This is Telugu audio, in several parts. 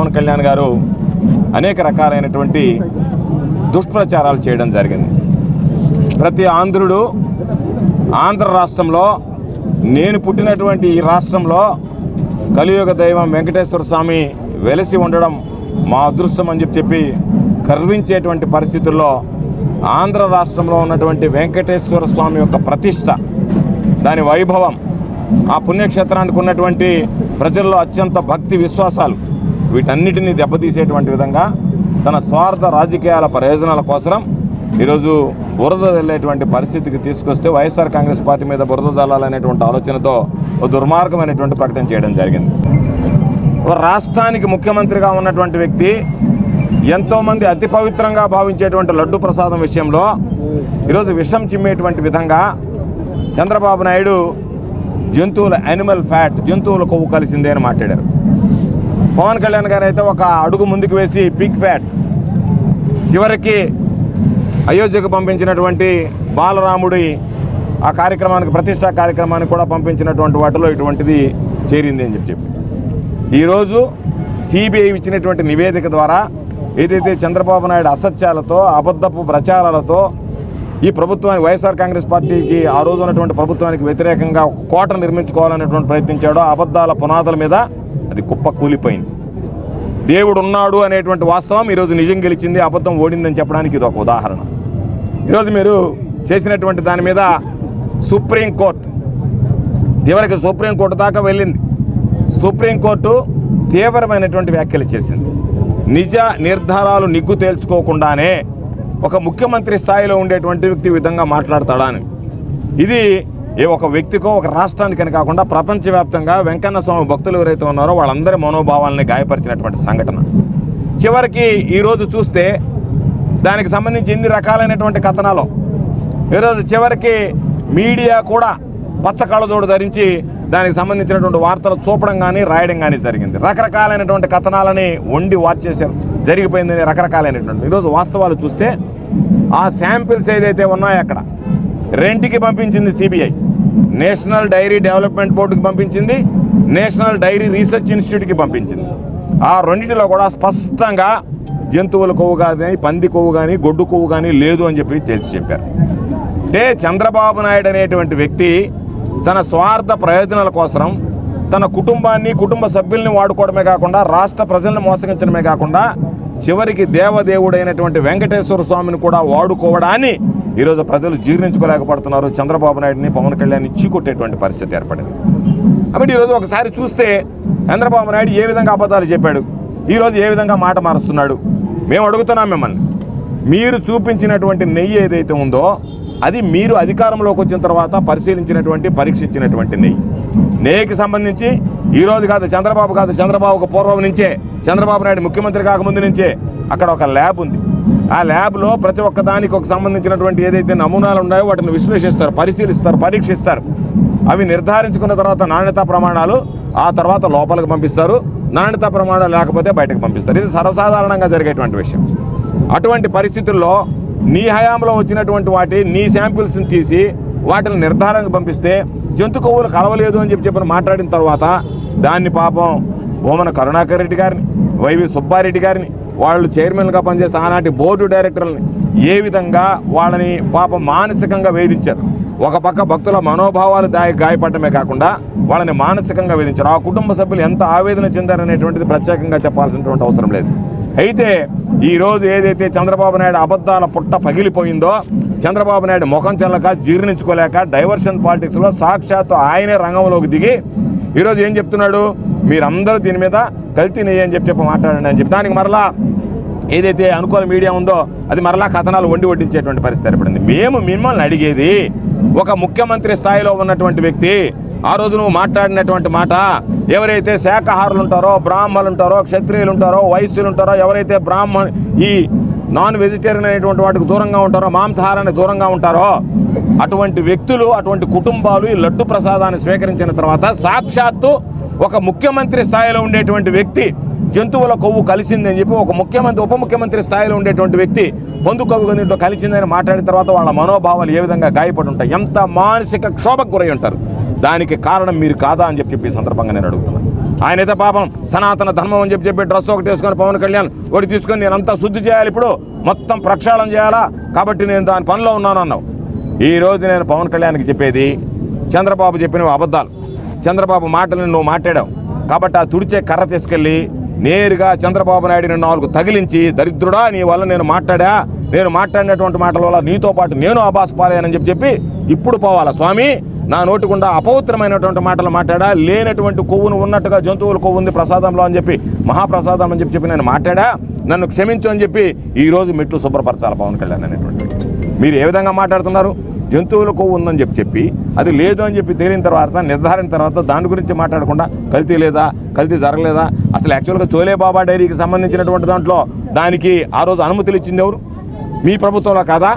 పవన్ కళ్యాణ్ గారు అనేక రకాలైనటువంటి దుష్ప్రచారాలు చేయడం జరిగింది. ప్రతి ఆంధ్రుడు ఆంధ్ర రాష్ట్రంలో నేను పుట్టినటువంటి ఈ రాష్ట్రంలో కలియుగ దైవం వెంకటేశ్వర స్వామి వెలసి ఉండడం మా అదృష్టం అని చెప్పి చెప్పి గర్వించేటువంటి పరిస్థితుల్లో ఆంధ్ర రాష్ట్రంలో ఉన్నటువంటి వెంకటేశ్వర స్వామి యొక్క ప్రతిష్ట దాని వైభవం ఆ పుణ్యక్షేత్రానికి ఉన్నటువంటి ప్రజల్లో అత్యంత భక్తి విశ్వాసాలు వీటన్నిటిని దెబ్బతీసేటువంటి విధంగా తన స్వార్థ రాజకీయాల ప్రయోజనాల కోసం ఈరోజు బురద వెళ్ళేటువంటి పరిస్థితికి తీసుకొస్తే వైఎస్ఆర్ కాంగ్రెస్ పార్టీ మీద బురద జల్లాలనేటువంటి ఆలోచనతో ఓ దుర్మార్గమైనటువంటి ప్రకటన చేయడం జరిగింది. రాష్ట్రానికి ముఖ్యమంత్రిగా ఉన్నటువంటి వ్యక్తి ఎంతోమంది అతి పవిత్రంగా భావించేటువంటి లడ్డు ప్రసాదం విషయంలో ఈరోజు విషం చిమ్మేటువంటి విధంగా చంద్రబాబు నాయుడు జంతువుల యానిమల్ ఫ్యాట్ జంతువుల కొవ్వు కలిసిందే అని మాట్లాడారు. పవన్ కళ్యాణ్ గారు అయితే ఒక అడుగు ముందుకు వేసి పిగ్ ఫ్యాట్ చివరికి అయోధ్యకు పంపించినటువంటి బాలరాముడి ఆ కార్యక్రమానికి ప్రతిష్టా కార్యక్రమానికి కూడా పంపించినటువంటి వాటిలో ఇటువంటిది చేరింది అని చెప్పి ఈరోజు సిబిఐ ఇచ్చినటువంటి నివేదిక ద్వారా ఏదైతే చంద్రబాబు నాయుడు అసత్యాలతో అబద్ధపు ప్రచారాలతో ఈ ప్రభుత్వానికి వైఎస్ఆర్ కాంగ్రెస్ పార్టీకి ఆ రోజు ఉన్నటువంటి ప్రభుత్వానికి వ్యతిరేకంగా కోట నిర్మించుకోవాలనేటువంటి ప్రయత్నించాడో అబద్ధాల పునాదుల మీద అది కుప్ప కూలిపోయింది. దేవుడు ఉన్నాడు అనేటువంటి వాస్తవం ఈరోజు నిజం గెలిచింది అబద్ధం ఓడిందని చెప్పడానికి ఇది ఒక ఉదాహరణ. ఈరోజు మీరు చేసినటువంటి దాని మీద సుప్రీంకోర్టు చివరికి సుప్రీంకోర్టు దాకా వెళ్ళింది. సుప్రీంకోర్టు తీవ్రమైనటువంటి వ్యాఖ్యలు చేసింది. నిజ నిర్ధారాలు నిగ్గు తేల్చుకోకుండానే ఒక ముఖ్యమంత్రి స్థాయిలో ఉండేటువంటి వ్యక్తి విధంగా మాట్లాడతాడా అని. ఇది ఏ ఒక వ్యక్తికో ఒక రాష్ట్రానికని కాకుండా ప్రపంచవ్యాప్తంగా వెంకన్న స్వామి భక్తులు ఎవరైతే ఉన్నారో వాళ్ళందరి మనోభావాలని గాయపరిచినటువంటి సంఘటన. చివరికి ఈరోజు చూస్తే దానికి సంబంధించి ఎన్ని రకాలైనటువంటి కథనాలు. ఈరోజు చివరికి మీడియా కూడా పచ్చ కళ్ళజోడు ధరించి దానికి సంబంధించినటువంటి వార్తలు చూపడం కానీ రాయడం కానీ జరిగింది. రకరకాలైనటువంటి కథనాలని వండి వార్చేశారు జరిగిపోయిందని రకరకాలైనటువంటి. ఈరోజు వాస్తవాలు చూస్తే ఆ శాంపిల్స్ ఏదైతే ఉన్నాయో అక్కడ రెంట్కి పంపించింది సిబిఐ నేషనల్ డైరీ డెవలప్మెంట్ బోర్డుకి పంపించింది నేషనల్ డైరీ రీసెర్చ్ ఇన్స్టిట్యూట్కి పంపించింది. ఆ రెండింటిలో కూడా స్పష్టంగా జంతువుల కొవ్వు కానీ పంది కొవ్వు కానీ గొడ్డు కొవ్వు కానీ లేదు అని చెప్పి తేల్చి చెప్పారు. అంటే చంద్రబాబు నాయుడు అనేటువంటి వ్యక్తి తన స్వార్థ ప్రయోజనాల కోసం తన కుటుంబాన్ని కుటుంబ సభ్యుల్ని వాడుకోవడమే కాకుండా రాష్ట్ర ప్రజలను మోసగించడమే కాకుండా చివరికి దేవదేవుడైనటువంటి వెంకటేశ్వర స్వామిని కూడా వాడుకోవడాన్ని ఈరోజు ప్రజలు జీర్ణించుకోలేకపోతున్నారు. చంద్రబాబు నాయుడిని పవన్ కళ్యాణ్ చీకొట్టేటువంటి పరిస్థితి ఏర్పడింది. కాబట్టి ఈరోజు ఒకసారి చూస్తే చంద్రబాబు నాయుడు ఏ విధంగా అబద్ధాలు చెప్పాడు? ఈరోజు ఏ విధంగా మాట మారుస్తున్నాడు? మేము అడుగుతున్నాం మిమ్మల్ని. మీరు చూపించినటువంటి నెయ్యి ఏదైతే ఉందో అది మీరు అధికారంలోకి వచ్చిన తర్వాత పరిశీలించినటువంటి పరీక్షించినటువంటి నెయ్యి. నెయ్యికి సంబంధించి ఈ రోజు కాదు చంద్రబాబు కాదు చంద్రబాబుకు పూర్వం నుంచే చంద్రబాబు నాయుడు ముఖ్యమంత్రి కాకముందు నుంచే అక్కడ ఒక ల్యాబ్ ఉంది. ఆ ల్యాబ్లో ప్రతి ఒక్క దానికి ఒక సంబంధించినటువంటి ఏదైతే నమూనాలు ఉన్నాయో వాటిని విశ్లేషిస్తారు పరిశీలిస్తారు పరీక్షిస్తారు. అవి నిర్ధారించుకున్న తర్వాత నాణ్యతా ప్రమాణాలు ఆ తర్వాత లోపలికి పంపిస్తారు. నాణ్యతా ప్రమాణాలు లేకపోతే బయటకు పంపిస్తారు. ఇది సర్వసాధారణంగా జరిగేటువంటి విషయం. అటువంటి పరిస్థితుల్లో నీ హయాంలో వచ్చినటువంటి వాటి నీ శాంపిల్స్ని తీసి వాటిని నిర్ధారణకు పంపిస్తే జంతు కొవ్వులు కలవలేదు అని చెప్పి చెప్పిన మాట్లాడిన తర్వాత దాన్ని పాపం భూమన కరుణాకర్ రెడ్డి గారిని వైవి సుబ్బారెడ్డి గారిని వాళ్ళు చైర్మన్గా పనిచేసే ఆనాటి బోర్డు డైరెక్టర్లని ఏ విధంగా వాళ్ళని పాపం మానసికంగా వేధించారు. ఒక పక్క భక్తుల మనోభావాలు దాయి గాయపడటమే కాకుండా వాళ్ళని మానసికంగా వేధించారు. ఆ కుటుంబ సభ్యులు ఎంత ఆవేదన చెందారనేటువంటిది ప్రత్యేకంగా చెప్పాల్సినటువంటి అవసరం లేదు. అయితే ఈరోజు ఏదైతే చంద్రబాబు నాయుడు అబద్ధాల పుట్ట పగిలిపోయిందో చంద్రబాబు నాయుడు ముఖం చెల్లక జీర్ణించుకోలేక డైవర్షన్ పాలిటిక్స్లో సాక్షాత్తు ఆయనే రంగంలోకి దిగి ఈరోజు ఏం చెప్తున్నాడు? మీరందరూ దీని మీద కల్తీ నెయ్యి అని చెప్పి చెప్పి మాట్లాడండి అని చెప్పి. దానికి మరలా ఏదైతే అనుకూల మీడియా ఉందో అది మరలా కథనాలు వండి వడ్డించేటువంటి పరిస్థితి ఏర్పడింది. మేము మిమ్మల్ని అడిగేది ఒక ముఖ్యమంత్రి స్థాయిలో ఉన్నటువంటి వ్యక్తి ఆ రోజు నువ్వు మాట్లాడినటువంటి మాట ఎవరైతే శాఖాహారులు ఉంటారో బ్రాహ్మణులు ఉంటారో క్షత్రియులు ఉంటారో వైశ్యులు ఉంటారో ఎవరైతే బ్రాహ్మణ ఈ నాన్ వెజిటేరియన్ అనేటువంటి వాటికి దూరంగా ఉంటారో మాంసాహారానికి దూరంగా ఉంటారో అటువంటి వ్యక్తులు అటువంటి కుటుంబాలు ఈ లడ్డు ప్రసాదాన్ని స్వీకరించిన తర్వాత సాక్షాత్తు ఒక ముఖ్యమంత్రి స్థాయిలో ఉండేటువంటి వ్యక్తి జంతువుల కొవ్వు కలిసిందని చెప్పి ఒక ముఖ్యమంత్రి ఉప ముఖ్యమంత్రి స్థాయిలో ఉండేటువంటి వ్యక్తి పొందు కొవ్వు దీంట్లో కలిసిందని మాట్లాడిన తర్వాత వాళ్ళ మనోభావాలు ఏ విధంగా గాయపడి ఉంటాయి ఎంత మానసిక క్షోభకు గురై ఉంటారు దానికి కారణం మీరు కాదా అని చెప్పి ఈ సందర్భంగా నేను అడుగుతున్నాను. ఆయనైతే పాపం సనాతన ధర్మం అని చెప్పి చెప్పి డ్రెస్ ఒకటి వేసుకొని పవన్ కళ్యాణ్ ఒకటి తీసుకొని నేను అంతా శుద్ధి చేయాలి ఇప్పుడు. మొత్తం ప్రక్షాళన చేయాలా? కాబట్టి నేను దాని పనిలో ఉన్నాను అన్నావు ఈ రోజు నేను పవన్ కళ్యాణ్కి చెప్పేది చంద్రబాబు చెప్పిన అబద్ధాలు. చంద్రబాబు మాటలను నువ్వు మాట్లాడావు. కాబట్టి ఆ తుడిచే కర్ర తీసుకెళ్ళి నేరుగా చంద్రబాబు నాయుడిని నాలుగు తగిలించి దరిద్రుడా నీ వల్ల నేను మాట్లాడా? నేను మాట్లాడినటువంటి మాటల వల్ల నీతో పాటు నేను అబాస్ పాలయ్యానని చెప్పి చెప్పి ఇప్పుడు పోవాలా? స్వామి నా నోటికుండా అపవిత్రమైనటువంటి మాటలు మాట్లాడా? లేనటువంటి కొవ్వును ఉన్నట్టుగా జంతువుల కొవ్వు ఉంది ప్రసాదంలో అని చెప్పి మహాప్రసాదం అని చెప్పి చెప్పి నేను మాట్లాడా? నన్ను క్షమించు అని చెప్పి ఈరోజు మెట్లు శుభ్రపరచాలి పవన్ కళ్యాణ్ అనేటువంటి మీరు ఏ విధంగా మాట్లాడుతున్నారు? జంతువుల కొవ్వు ఉందని చెప్పి చెప్పి అది లేదు అని చెప్పి తేలిన తర్వాత నిర్ధారణ తర్వాత దాని గురించి మాట్లాడకుండా కల్తీ లేదా కల్తీ జరగలేదా? అసలు యాక్చువల్గా చోలే బాబా డైరీకి సంబంధించినటువంటి దాంట్లో దానికి ఆ రోజు అనుమతులు ఇచ్చింది ఎవరు? మీ ప్రభుత్వంలో కాదా?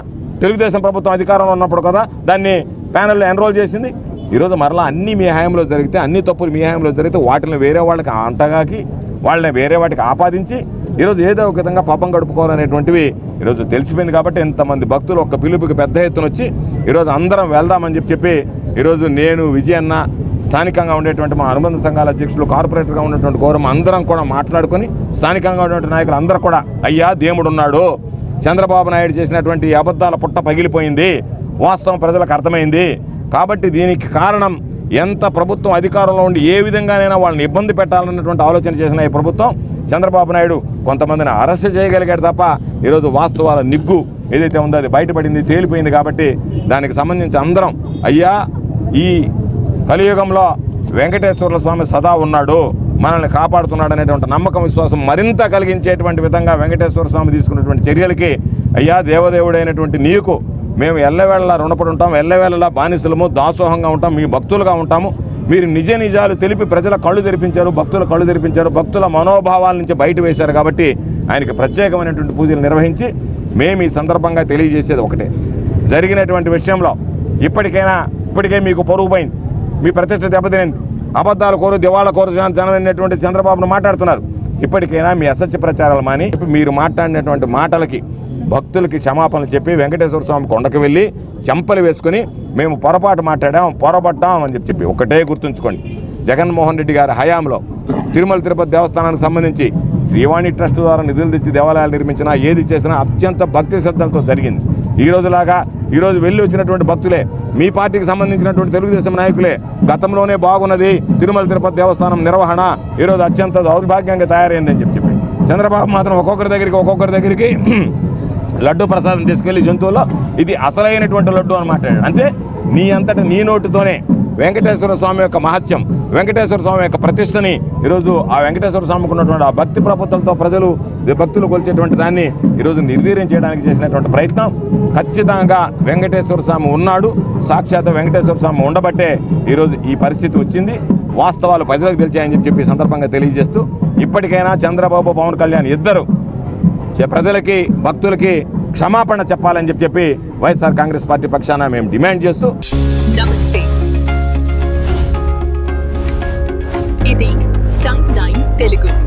తెలుగుదేశం ప్రభుత్వం అధికారంలో ఉన్నప్పుడు కదా దాన్ని ప్యానెల్లో ఎన్రోల్ చేసింది. ఈరోజు మరలా అన్ని మీ హయాంలో జరిగితే అన్ని తప్పులు మీ హయాంలో జరిగితే వాటిని వేరే వాళ్ళకి అంటగాకి వాళ్ళని వేరే వాటికి ఆపాదించి ఈరోజు ఏదో ఒక విధంగా పాపం గడుపుకోవాలనేటువంటివి ఈరోజు తెలిసిపోయింది కాబట్టి ఎంతమంది భక్తులు ఒక పిలుపుకి పెద్ద ఎత్తున వచ్చి ఈరోజు అందరం వెళ్దామని చెప్పి చెప్పి ఈరోజు నేను విజయన్న స్థానికంగా ఉండేటువంటి మా అనుబంధ సంఘాల అధ్యక్షులు కార్పొరేటర్గా ఉన్నటువంటి గౌరవం అందరం కూడా మాట్లాడుకొని స్థానికంగా ఉన్నటువంటి నాయకులు అందరూ కూడా అయ్యా దేవుడు ఉన్నాడు చంద్రబాబు నాయుడు చేసినటువంటి అబద్ధాల పుట్ట పగిలిపోయింది. వాస్తవం ప్రజలకు అర్థమైంది. కాబట్టి దీనికి కారణం ఎంత ప్రభుత్వం అధికారంలో ఉండి ఏ విధంగానైనా వాళ్ళని ఇబ్బంది పెట్టాలన్నటువంటి ఆలోచన చేసిన ఈ ప్రభుత్వం చంద్రబాబు నాయుడు కొంతమందిని అరెస్ట్ చేయగలిగాడు తప్ప ఈరోజు వాస్తవాల నిగ్గు ఏదైతే ఉందో అది బయటపడింది తేలిపోయింది కాబట్టి దానికి సంబంధించి అందరం అయ్యా ఈ కలియుగంలో వెంకటేశ్వర స్వామి సదా ఉన్నాడు. మనల్ని కాపాడుతున్నాడు అనేటువంటి నమ్మకం విశ్వాసం మరింత కలిగించేటువంటి విధంగా వెంకటేశ్వర స్వామి తీసుకున్నటువంటి చర్యలకి అయ్యా దేవదేవుడైనటువంటి నీకు మేము ఎల్లవేళలా రుణపడి ఉంటాం ఎల్లవేళలా బానిసలము దాసోహంగా ఉంటాం మీ భక్తులుగా ఉంటాము. మీరు నిజ నిజాలు తెలిపి ప్రజల కళ్ళు తెరిపించారు భక్తుల కళ్ళు తెరిపించారు భక్తుల మనోభావాల నుంచి బయట వేశారు కాబట్టి ఆయనకి ప్రత్యేకమైనటువంటి పూజలు నిర్వహించి మేము ఈ సందర్భంగా తెలియజేసేది ఒకటే. జరిగినటువంటి విషయంలో ఇప్పటికైనా ఇప్పటికే మీకు పొరుగుపోయింది మీ ప్రతిష్ట దెబ్బతినింది. అబద్ధాలు కోరు దివాళ కోరు జన- చంద్రబాబును మాట్లాడుతున్నారు. ఇప్పటికైనా మీ అసత్య ప్రచారాలు మాని మీరు మాట్లాడినటువంటి మాటలకి భక్తులకి క్షమాపణలు చెప్పి వెంకటేశ్వర స్వామి కొండకు వెళ్ళి చెంపలు వేసుకుని మేము పొరపాటు మాట్లాడాం పొరపడ్డాం అని చెప్పి చెప్పి ఒకటే గుర్తుంచుకోండి. జగన్మోహన్ రెడ్డి గారి హయాంలో తిరుమల తిరుపతి దేవస్థానానికి సంబంధించి శ్రీవాణి ట్రస్ట్ ద్వారా నిధులు తెచ్చి దేవాలయాలు నిర్మించినా ఏది చేసినా అత్యంత భక్తి శ్రద్ధలతో జరిగింది. ఈ రోజులాగా వెళ్ళి వచ్చినటువంటి భక్తులే మీ పార్టీకి సంబంధించినటువంటి తెలుగుదేశం నాయకులే గతంలోనే బాగున్నది. తిరుమల తిరుపతి దేవస్థానం నిర్వహణ ఈరోజు అత్యంత దౌర్భాగ్యంగా తయారైందని చెప్పి చెప్పి. చంద్రబాబు మాత్రం ఒక్కొక్కరి దగ్గరికి ఒక్కొక్కరి దగ్గరికి లడ్డు ప్రసాదం తీసుకెళ్ళి జంతువుల్లో ఇది అసలైనటువంటి లడ్డు అని మాట్లాడాడు. అంటే నీ అంతట నీ నోటుతోనే వెంకటేశ్వర స్వామి యొక్క మహత్యం వెంకటేశ్వర స్వామి యొక్క ప్రతిష్టని ఈరోజు ఆ వెంకటేశ్వర స్వామికి ఉన్నటువంటి ఆ భక్తి ప్రపత్తులతో ప్రజలు భక్తులు కొలిచేటువంటి దాన్ని ఈరోజు నిర్వీర్యం చేయడానికి చేసినటువంటి ప్రయత్నం. ఖచ్చితంగా వెంకటేశ్వర స్వామి ఉన్నాడు. సాక్షాత్ వెంకటేశ్వర స్వామి ఉండబట్టే ఈరోజు ఈ పరిస్థితి వచ్చింది. వాస్తవాలు ప్రజలకు తెలిచాయని చెప్పి సందర్భంగా తెలియజేస్తూ ఇప్పటికైనా చంద్రబాబు పవన్ కళ్యాణ్ ఇద్దరు చే- ప్రజలకి భక్తులకి క్షమాపణ చెప్పాలని చెప్పి చెప్పి వైఎస్ఆర్ కాంగ్రెస్ పార్టీ పక్షాన మేము డిమాండ్ చేస్తూ ఇది టైమ్ నైన్ తెలుగు.